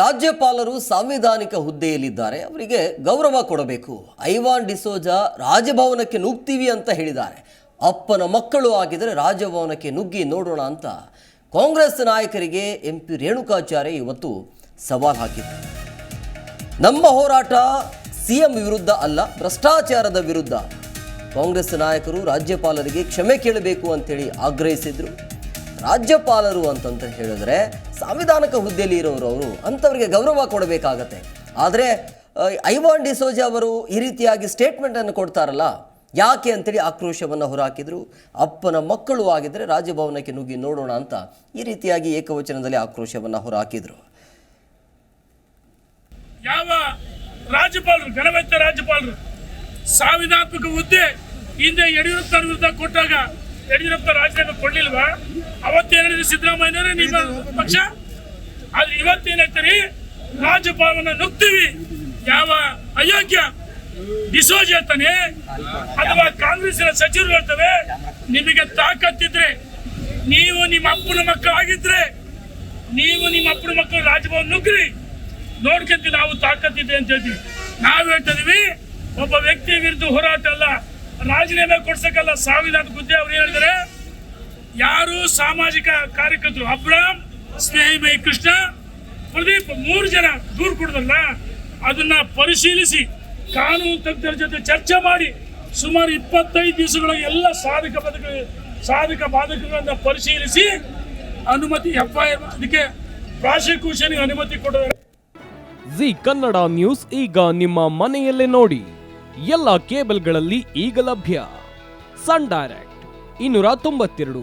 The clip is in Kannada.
ರಾಜ್ಯಪಾಲರು ಸಾಂವಿಧಾನಿಕ ಹುದ್ದೆಯಲ್ಲಿದ್ದಾರೆ, ಅವರಿಗೆ ಗೌರವ ಕೊಡಬೇಕು. ಐವಾನ್ ಡಿಸೋಜಾ ರಾಜಭವನಕ್ಕೆ ನುಗ್ತೀವಿ ಅಂತ ಹೇಳಿದ್ದಾರೆ. ಅಪ್ಪನ ಮಕ್ಕಳು ಆಗಿದರೆ ರಾಜಭವನಕ್ಕೆ ನುಗ್ಗಿ ನೋಡೋಣ ಅಂತ ಕಾಂಗ್ರೆಸ್ ನಾಯಕರಿಗೆ ಎಂ ಪಿ ರೇಣುಕಾಚಾರ್ಯ ಇವತ್ತು ಸವಾಲ್ ಹಾಕಿದ್ದಾರೆ ನಮ್ಮ ಹೋರಾಟ ಸಿಎಂ ವಿರುದ್ಧ ಅಲ್ಲ, ಭ್ರಷ್ಟಾಚಾರದ ವಿರುದ್ಧ. ಕಾಂಗ್ರೆಸ್ ನಾಯಕರು ರಾಜ್ಯಪಾಲರಿಗೆ ಕ್ಷಮೆ ಕೇಳಬೇಕು ಅಂತೇಳಿ ಆಗ್ರಹಿಸಿದರು. ರಾಜ್ಯಪಾಲರು ಅಂತಂತ ಹೇಳಿದ್ರೆ ಸಾಂವಿಧಾನಿಕ ಹುದ್ದೆಯಲ್ಲಿ ಇರೋರು ಅವರು ಅಂಥವ್ರಿಗೆ ಗೌರವ ಕೊಡಬೇಕಾಗತ್ತೆ. ಆದರೆ ಐವಾನ್ ಡಿಸೋಜ ಅವರು ಈ ರೀತಿಯಾಗಿ ಸ್ಟೇಟ್ಮೆಂಟನ್ನು ಕೊಡ್ತಾರಲ್ಲ, ಯಾಕೆ ಅಂತೇಳಿ ಆಕ್ರೋಶವನ್ನು ಹೊರಹಾಕಿದರು ಅಪ್ಪನ ಮಕ್ಕಳು ಆಗಿದ್ದರೆ ರಾಜಭವನಕ್ಕೆ ನುಗ್ಗಿ ನೋಡೋಣ ಅಂತ ಈ ರೀತಿಯಾಗಿ ಏಕವಚನದಲ್ಲಿ ಆಕ್ರೋಶವನ್ನು ಹೊರಹಾಕಿದರು ಯಾವ ರಾಜ್ಯಪಾಲರು ಗಣವೆತ್ತ ರಾಜ್ಯಪಾಲರು ಸಾಂವಿಧಾನಾತ್ಮಕ ಹುದ್ದೆ ಹಿಂದೆ ಯಡಿಯೂರಪ್ಪನ ವಿರುದ್ಧ ಕೊಟ್ಟಾಗ ಯಡಿಯೂರಪ್ಪ ರಾಜೀನಾಮೆ ಕೊಡ್ಲಿಲ್ವಾ? ಅವತ್ತೇನಿದೆ ಸಿದ್ದರಾಮಯ್ಯನೇ ನಿಮ್ಮ ಪಕ್ಷ? ಆದ್ರೆ ಇವತ್ತೇನಾಗ್ತಾರೆ ರಾಜ್ಯಪಾಲನ ನುಗ್ತೀವಿ. ಯಾವ ಅಯೋಗ್ಯ? ಡಿಸೋಜ್ ಹೇಳ್ತಾನೆ ಅಥವಾ ಕಾಂಗ್ರೆಸ್ಸಿನ ಸಚಿವರು ಹೇಳ್ತವೆ, ನಿಮಗೆ ತಾಕತ್ತಿದ್ರೆ, ನೀವು ನಿಮ್ಮ ಅಪ್ಪನ ಮಕ್ಕಳಾಗಿದ್ರೆ ನೀವು ನಿಮ್ಮ ಅಪ್ಪನ ಮಕ್ಕಳು ರಾಜಭವನ ನುಗ್ಗ್ರಿ. ನೋಡ್ಕೊಂತೀವಿ ನಾವು ತಾಕತ್ತಿದೆ ಅಂತ ಹೇಳ್ತೀವಿ. ನಾವು ಹೇಳ್ತಾ ಇದೀವಿ, ಒಬ್ಬ ವ್ಯಕ್ತಿ ವಿರುದ್ಧ ಹೋರಾಟ ಅಲ್ಲ, ರಾಜೀನಾಮೆ ಕೊಡ್ಸಕ್ಕಲ್ಲ ಸಾವಿರ ಗುದ್ದೆ ಅವ್ರು ಏನ್ ಹೇಳಿದ್ದಾರೆ ಯಾರು ಸಾಮಾಜಿಕ ಕಾರ್ಯಕರ್ತರು ಅಬ್ರಾಮ್ ಸ್ನೇಹಿಮೈ ಕೃಷ್ಣ, ಪ್ರದೀಪ್ ಮೂರು ಜನ ದೂರು ಕೊಡದಲ್ಲ, ಅದನ್ನ ಪರಿಶೀಲಿಸಿ ಕಾನೂನು ತಜ್ಞರ ಜೊತೆ ಚರ್ಚೆ ಮಾಡಿ ಸುಮಾರು ಇಪ್ಪತ್ತೈದು ದಿವಸಗಳ ಎಲ್ಲ ಸಾಧಕ ಬಾಧಕ ಸಾಧಕ ಬಾಧಕಗಳನ್ನ ಪರಿಶೀಲಿಸಿ ಅನುಮತಿ ಎಫ್ ಐ ಅದಕ್ಕೆ ಪ್ರಾಸಿಕ್ಯೂಷನ್ಗೆ ಅನುಮತಿ ಕೊಡೋದು ಜಿ ಕನ್ನಡ ನ್ಯೂಸ್ ಈಗ ನಿಮ್ಮ ಮನೆಯಲ್ಲೇ ನೋಡಿ. ಎಲ್ಲ ಕೇಬಲ್ಗಳಲ್ಲಿ ಈಗ ಲಭ್ಯ. ಸನ್ ಡೈರೆಕ್ಟ್, ಇನ್ನೂರ ತೊಂಬತ್ತೆರಡು.